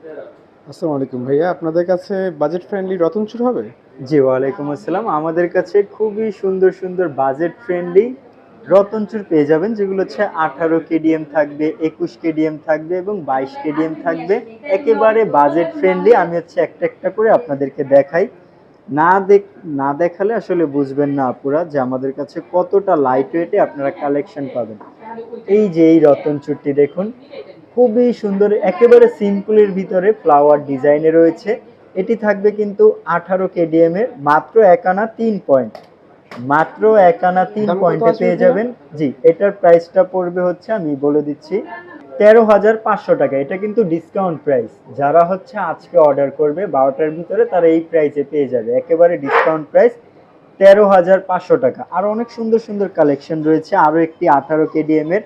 আসসালামু আলাইকুম ভাইয়া, আপনাদের কাছে বাজেট ফ্রেন্ডলি রতন চুর হবে? জি, ওয়ালাইকুম আসসালাম। আমাদের কাছে খুবই সুন্দর সুন্দর বাজেট ফ্রেন্ডলি রতনচুর পেয়ে যাবেন, যেগুলো হচ্ছে আঠারো কেডিএম থাকবে, একুশ কেডিএম থাকবে এবং বাইশ কেডিএম থাকবে। একেবারে বাজেট ফ্রেন্ডলি আমি হচ্ছে একটা একটা করে আপনাদেরকে দেখাই। না দেখ, না দেখালে আসলে বুঝবেন না আপুরা যে আমাদের কাছে কতটা লাইট ওয়েটে আপনারা কালেকশন পাবেন। এই যে এই রতনচুরটি দেখুন খুবই সুন্দর একেবারে সিম্পলের ভিতরে ফ্লাওয়ার ডিজাইনে রয়েছে। এটি থাকবে কিন্তু আঠারো কেডিএম এর মাত্র এক আনা তিন পয়েন্ট মাত্র এক আনা তিন পয়েন্টে পেয়ে যাবেন। জি এটার প্রাইসটা পড়বে হচ্ছে আমি বলে দিচ্ছি তেরো হাজার পাঁচশো টাকা। এটা কিন্তু ডিসকাউন্ট প্রাইস যারা হচ্ছে আজকে অর্ডার করবে বারোটার ভিতরে তারা এই প্রাইসে পেয়ে যাবে। একেবারে ডিসকাউন্ট প্রাইস তেরো হাজার পাঁচশো টাকা। আর অনেক সুন্দর সুন্দর কালেকশন রয়েছে। আরও একটি আঠারো কেডিএম এর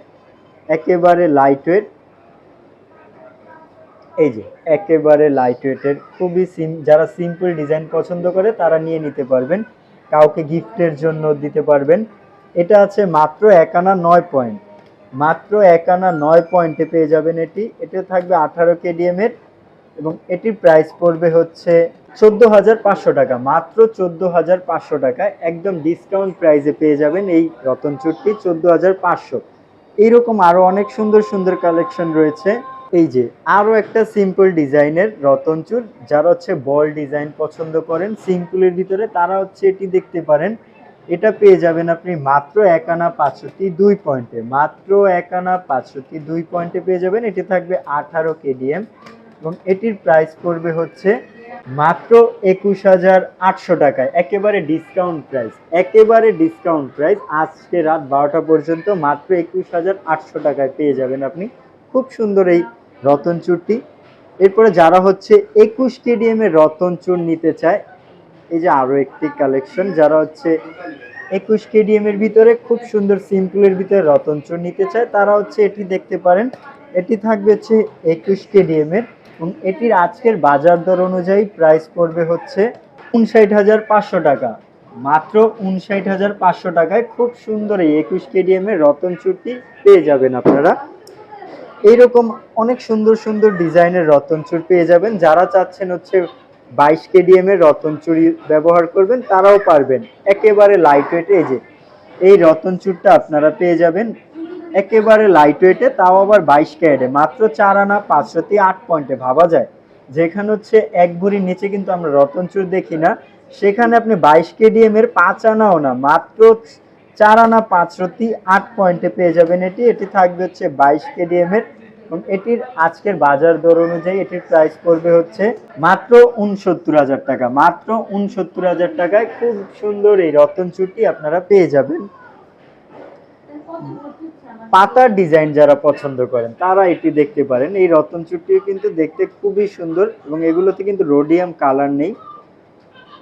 একেবারে লাইট ওয়েট এই যে, একেবারে লাইট ওয়েটের খুবই সিম যারা সিম্পল ডিজাইন পছন্দ করে, তারা নিয়ে নিতে পারবেন। কাউকে গিফটের জন্য দিতে পারবেন। এটা আছে মাত্র এক আনা নয় পয়েন্ট মাত্র এক আনা নয় পয়েন্টে পেয়ে যাবেন এটি। এটা থাকবে আঠারো কেডিএম এর এবং এটির প্রাইস পড়বে হচ্ছে চোদ্দ হাজার পাঁচশো টাকা। মাত্র চোদ্দ হাজার পাঁচশো টাকা। একদম ডিসকাউন্ট প্রাইসে পেয়ে যাবেন এই রতন চুটটি চোদ্দ হাজার পাঁচশো। এইরকম আরও অনেক সুন্দর সুন্দর কালেকশন রয়েছে। এই যে আরও একটা সিম্পল ডিজাইনের রতনচুর যারা হচ্ছে বল ডিজাইন পছন্দ করেন সিম্পলের ভিতরে তারা হচ্ছে এটি দেখতে পারেন। এটা পেয়ে যাবেন আপনি মাত্র এক আনা পাঁচশোটি দুই পয়েন্টে মাত্র এক আনা পাঁচশোটি দুই পয়েন্টে পেয়ে যাবেন। এটি থাকবে আঠারো কেডিএম এবং এটির প্রাইস পড়বে হচ্ছে মাত্র একুশ হাজার আটশো টাকায়। একেবারে ডিসকাউন্ট প্রাইস একেবারে ডিসকাউন্ট প্রাইস আজকে রাত বারোটা পর্যন্ত মাত্র একুশ হাজার আটশো টাকায় পেয়ে যাবেন আপনি। খুব সুন্দর এই রতনচুরটি এরপরে যারা হচ্ছে একুশ কেডিএম এর রতনচুর নিতে চায়, এই যে আরও একটি কালেকশন যারা হচ্ছে একুশ এর ভিতরে খুব সুন্দর সিম্পলের ভিতরে রতনচুর নিতে চায়, তারা হচ্ছে এটি দেখতে পারেন। এটি থাকবে হচ্ছে একুশ এর এবং এটির আজকের বাজার দর অনুযায়ী প্রাইস পড়বে হচ্ছে উনষাট হাজার পাঁচশো টাকা। মাত্র উনষাট হাজার পাঁচশো টাকায় খুব সুন্দর এই একুশ কেডিএম এর রতনচুরটি পেয়ে যাবেন আপনারা। এইরকম অনেক সুন্দর সুন্দর ডিজাইনের রতনচুর পেয়ে যাবেন। যারা চাচ্ছেন হচ্ছে বাইশ কেডিএম এর রতনচুরি ব্যবহার করবেন, তারাও পারবেন। একেবারে লাইট ওয়েটে এই যে, এই রতনচুরটা আপনারা পেয়ে যাবেন। একেবারে লাইট ওয়েটে তাও আবার বাইশ ক্যারেটে মাত্র চার আনা পাঁচশোটি আট পয়েন্টে ভাবা যায়। যেখানে হচ্ছে এক ভরির নিচে কিন্তু আমরা রতনচুর দেখি না। সেখানে আপনি বাইশ কেডিএম এর পাঁচ আনাও না, মাত্র চার আনা পাঁচশোটি আট পয়েন্টে পেয়ে যাবেন এটি। এটি থাকবে হচ্ছে বাইশ কেডিএম এর। এবং এটির আজকের বাজার দর অনুযায়ী এটির প্রাইস পড়বে হচ্ছে মাত্র উনসত্তর হাজার টাকা। মাত্র উনসত্তর হাজার টাকায় খুব সুন্দর এই রতন চুটি আপনারা পেয়ে যাবেন। পাতার ডিজাইন যারা পছন্দ করেন, তারা এটি দেখতে পারেন। এই রতন চুটটিও কিন্তু দেখতে খুবই সুন্দর এবং এগুলোতে কিন্তু রোডিয়াম কালার নেই।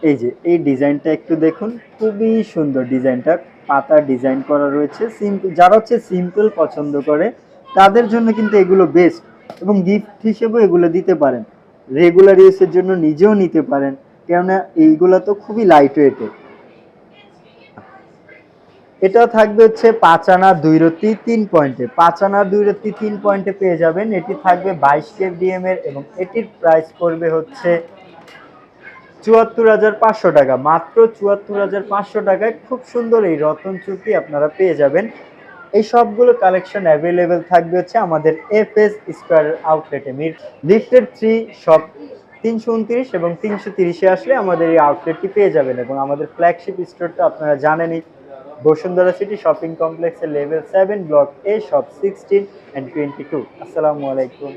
এই যে, এই ডিজাইনটা একটু দেখুন। খুবই সুন্দর ডিজাইনটা। পাতা ডিজাইন করা রয়েছে। সিম্পল যারা হচ্ছে সিম্পল পছন্দ করে, তাদের জন্য কিন্তু এগুলো বেস্ট এবং গিফট হিসেবেও এগুলো দিতে পারেন। রেগুলার ইউজের জন্য নিজেও নিতে পারেন। কেননা এইগুলো তো খুবই লাইট ওয়েটের এটা থাকবে হচ্ছে পাঁচ আনা দুই রতি তিন পয়েন্টে। পাঁচ আনা দুই রতি তিন পয়েন্টে পেয়ে যাবেন। এটি থাকবে বাইশ কেডিএম এর এবং এটির প্রাইস পড়বে হচ্ছে চুয়াত্তর হাজার পাঁচশো টাকা। মাত্র চুয়াত্তর হাজার পাঁচশো টাকায় খুব সুন্দর এই রতন চুক্তি আপনারা পেয়ে যাবেন। এই সবগুলো কালেকশন অ্যাভেলেবেল থাকবে হচ্ছে আমাদের এফ এস স্কোয়ার আউটলেটে মির লিফটের থ্রি শপ তিনশো উনত্রিশ এবং তিনশো তিরিশে আসলে আমাদের এই আউটলেটটি পেয়ে যাবেন এবং আমাদের ফ্ল্যাগশিপ স্টোরটা আপনারা জানেনই। বসুন্ধরা সিটি শপিং কমপ্লেক্সের level seven block A shop sixteen and twenty two আসসালামু আলাইকুম।